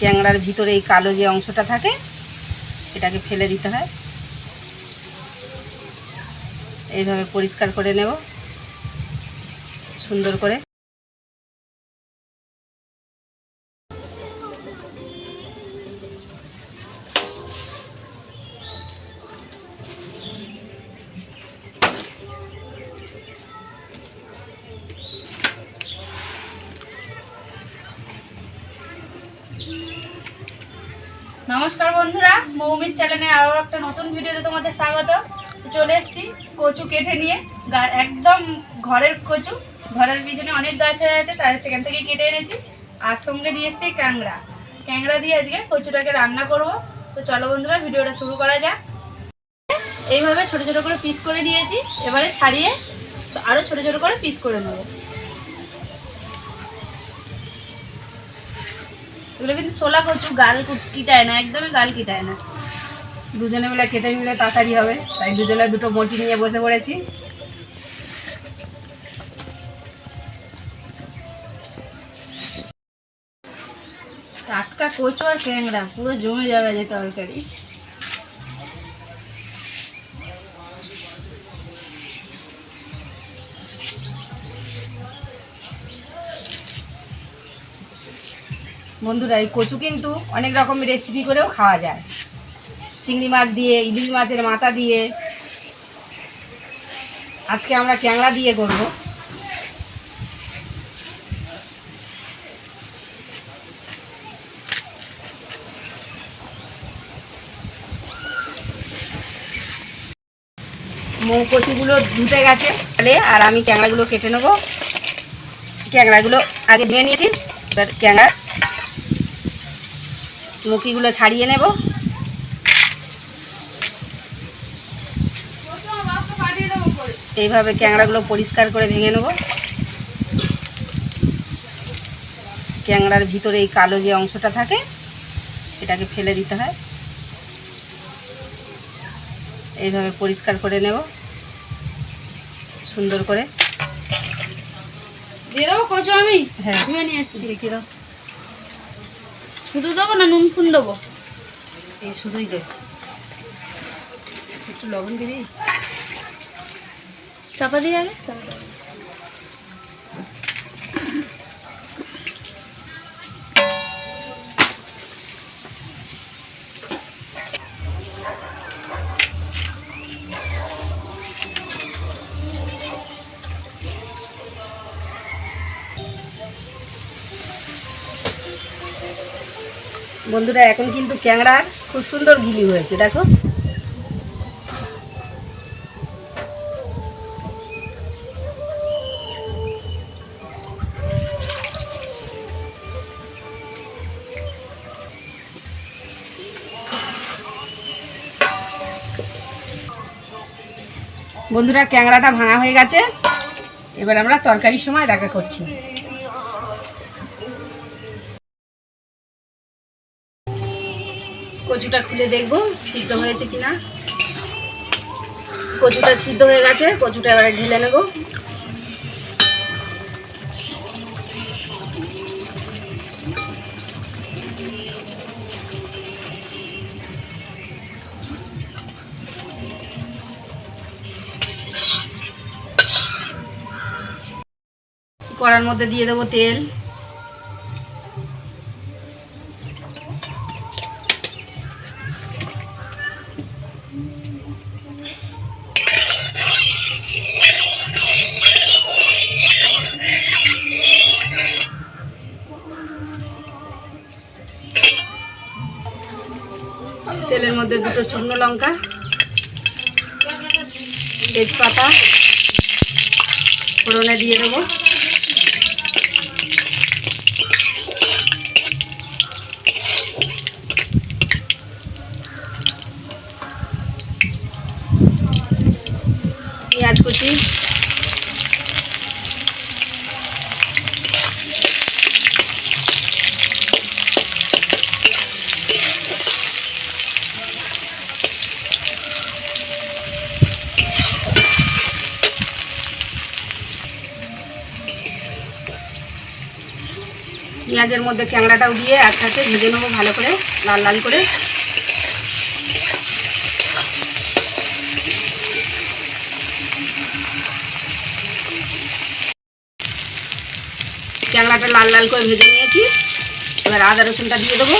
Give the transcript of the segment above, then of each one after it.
ক্যাংড়ার ভিতরে এই কালো যে অংশটা থাকে, এটাকে ফেলে দিতে হয়। এইভাবে পরিষ্কার করে নেব। সুন্দর করে। নমস্কার বন্ধুরা, মৌমির চ্যানেলে আরও একটা নতুন ভিডিওতে তোমাদের স্বাগত। চলে এসেছি কচু কেটে নিয়ে। একদম ঘরের কচু, ঘরের পিছনে অনেক গাছ হয়ে আছে তার সেখান থেকে কেটে এনেছি। আর সঙ্গে দিয়ে এসেছি ক্যাংড়া। ক্যাংড়া দিয়ে আজকে কচুটাকে রান্না করব। তো চলো বন্ধুরা, ভিডিওটা শুরু করা যাক। এইভাবে ছোট ছোট করে পিস করে নিয়েছি। এবারে ছাড়িয়ে আরও ছোট ছোট করে পিস করে নেব। এগুলো কিন্তু শোলা কচু, গাল কিটায় না, একদমই গাল কিটায় না। দুজনে মিলে কেটে নিলে তাড়াতাড়ি হবে, তাই দুজনে দুটো মটি নিয়ে বসে পড়েছি। টাটকা কচু আর ট্যাংরা, পুরো জমে যাবে যে তরকারি। বন্ধুরা এই কচু কিন্তু অনেক রকম রেসিপি করেও খাওয়া যায়। চিংড়ি মাছ দিয়ে, ইলিশ মাছের মাথা দিয়ে। আজকে আমরা ক্যাংড়া দিয়ে করব। মৌ কচুগুলো ধুতে গেছে তাহলে, আর আমি ক্যাংড়াগুলো কেটে নেব। ক্যাংড়াগুলো আগে ধুয়ে নিয়েছি, এবার ক্যাংড়া মুখিগুলো ছাড়িয়ে নেব। এইভাবে ক্যাংড়াগুলো পরিষ্কার করে ভেঙে নেব। ক্যাংড়ার ভিতরে এই কালো যে অংশটা থাকে এটাকে ফেলে দিতে হয়। এইভাবে পরিষ্কার করে নেব। সুন্দর করে। দিয়ে দেবো কচু আমি? হ্যাঁ। নিয়ে দাও। শুধু দেবো না নুন ফুন দেবো? এই শুধুই দে। একটু লবণ দিবি? চাপা দিয়ে আগে? চাপা বন্ধুরা, এখন কিন্তু ক্যাংড়ার খুব সুন্দর গিলি হয়েছে, দেখো। বন্ধুরা, ক্যাংড়াটা ভাঙা হয়ে গেছে। এবার আমরা তরকারির সময় দেখা করছি। কচুটা খুলে দেখব, সিদ্ধ হয়েছে কিনা। কচুটা সিদ্ধ হয়ে গেছে, কচুটা এবারে ঢেলে নেব। কড়ার মধ্যে দিয়ে দেবো তেল। তেলের মধ্যে দুটো শুকনো লঙ্কা তেজপাতা ফোড়নে দিয়ে দেবো। পেঁয়াজ কুচি। পেঁয়াজের মধ্যে ক্যাংড়াটাও দিয়ে একসাথে ভেজে নেব ভালো করে লাল লাল করে। ক্যাংড়াটা লাল লাল করে ভেজে নিয়েছি। এবার আদা রসুনটা দিয়ে দেবো।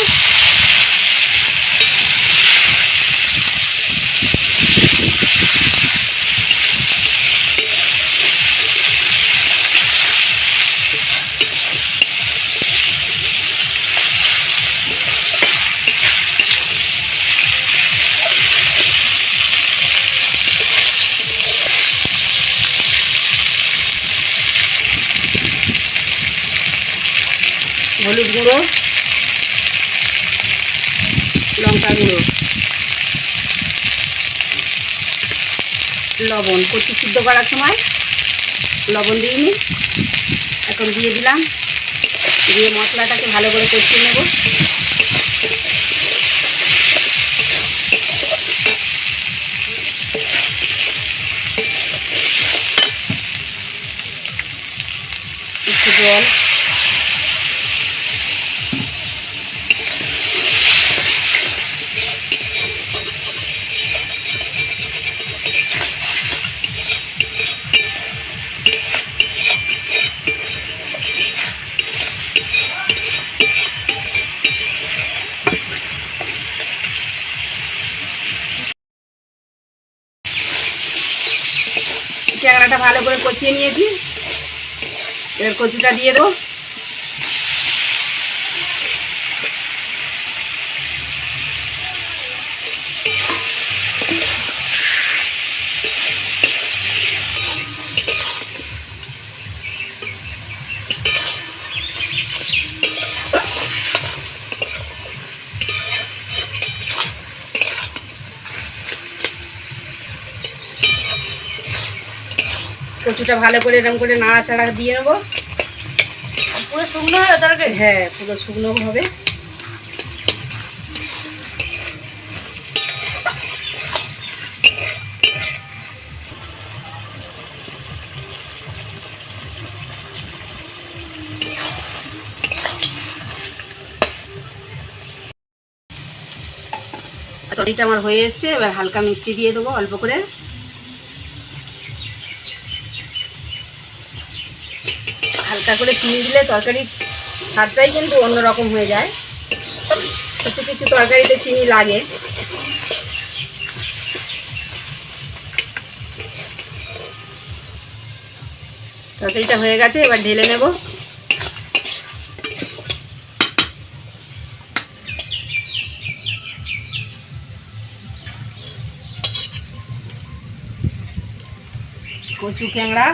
হলুদ গুঁড়ো লঙ্কা গুঁড়ো, লবণ। কচু সিদ্ধ করার সময় লবণ দিয়ে দিইনি এখন দিয়ে দিলাম। দিয়ে মশলাটাকে ভালো করে কষিয়ে নেব। ট্যাংরাটা ভালো করে কচিয়ে নিয়েছি। এবার কচুটা দিয়ে দেবো। কচুটা ভালো করে এরকম করে নাড়াচাড়া দিয়ে নেব। পুরো শুকনো হবে তরকারি হ্যাঁ পুরো শুকনো হবে। তরিটা আমার হয়ে এসছে এবার হালকা মিষ্টি দিয়ে দেবো অল্প করে। হালকা করে চিনি দিলে তরকারি স্বাদটাই কিন্তু অন্যরকম হয়ে যায়। কিছু কিছু তরকারিতে চিনি লাগে। তরকারিটা হয়ে গেছে, এবার ঢেলে নেব। কচু, ক্যাংড়া।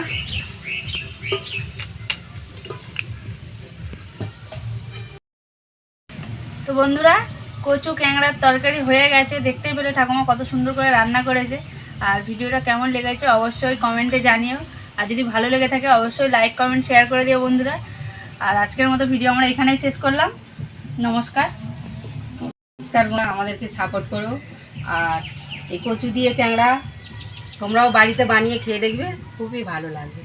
বন্ধুরা, কচু ক্যাংড়ার তরকারি হয়ে গেছে। দেখতেই পেলে ঠাকুমা কত সুন্দর করে রান্না করেছে। আর ভিডিওটা কেমন লেগেছে অবশ্যই কমেন্টে জানিও। আর যদি ভালো লেগে থাকে, অবশ্যই লাইক কমেন্ট শেয়ার করে দিও বন্ধুরা। আর আজকের মতো ভিডিও আমরা এখানেই শেষ করলাম। নমস্কার। নমস্কার আমাদেরকে সাপোর্ট করো। আর এই কচু দিয়ে ক্যাংড়া তোমরাও বাড়িতে বানিয়ে খেয়ে দেখবে, খুবই ভালো লাগবে।